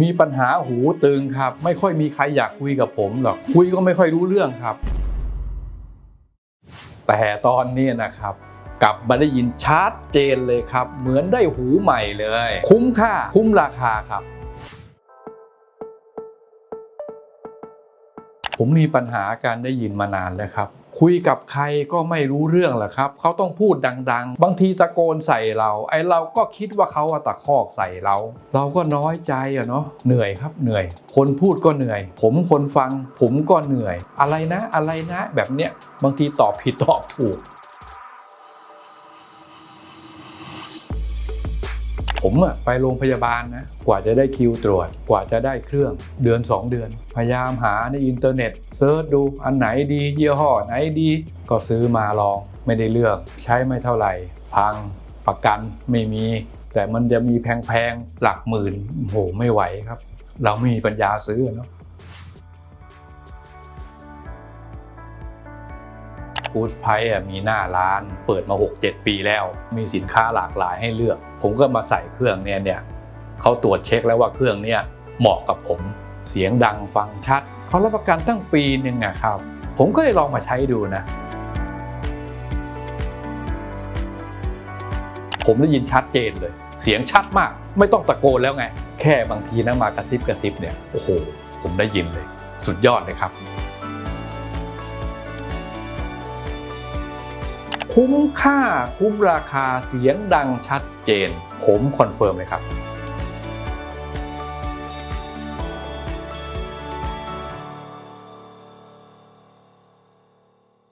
มีปัญหาหูตึงครับ ไม่ค่อยมีใครอยากคุยกับผมหรอกคุยก็ไม่ค่อยรู้เรื่องครับ แต่ตอนนี้นะครับ กลับมาได้ยินชัดเจนเลยครับ เหมือนได้หูใหม่เลย คุ้มค่า คุ้มราคาครับ ผมมีปัญหาการได้ยินมานานแล้วครับ คุยกับใครก็ไม่รู้เรื่องแหละครับ เขาต้องพูดดัง ๆ บางทีตะโกนใส่เรา ไอเราก็คิดว่าเขาอะตะคอกใส่เรา เราก็น้อยใจอะเนาะเหนื่อยครับเหนื่อย คนพูดก็เหนื่อย ผมคนฟัง ผมก็เหนื่อย อะไรนะอะไรนะ แบบเนี้ยบางทีตอบผิดตอบถูก ผมอะไปโรงพยาบาลนะกว่าจะได้คิวตรวจ กว่าจะได้เครื่องเดือน 2 เดือน พยายามหาในอินเทอร์เน็ตเซิร์ชดูอันไหนดียี่ห้อไหนดี ก็ซื้อมาลองไม่ได้เลือก ใช้ไม่เท่าไหร่ พังประกันไม่มี แต่มันจะมีแพงๆหลักหมื่นโอ้โหไม่ไหวครับ เราไม่มีปัญญาซื้อเนาะ ฟู้ดไพร์มีหน้าร้านเปิดมา 6-7 ปีแล้ว มีสินค้าหลากหลายให้เลือก ผมก็มาใส่เครื่องเนี่ยเนี่ยเขาตรวจเช็คแล้วว่าเครื่องเนี่ยเหมาะกับผม เสียงดังฟังชัด เขารับประกันตั้งปีหนึ่งอะครับ ผมก็เลยลองมาใช้ดูนะ ผมได้ยินชัดเจนเลย เสียงชัดมาก ไม่ต้องตะโกนแล้วไง แค่บางทีนะมากระซิบกระซิบเนี่ย โอ้โห ผมได้ยินเลย สุดยอดเลยครับ คุ้มค่าคุ้มราคาเสียงดังชัดเจน ผมคอนเฟิร์มเลยครับ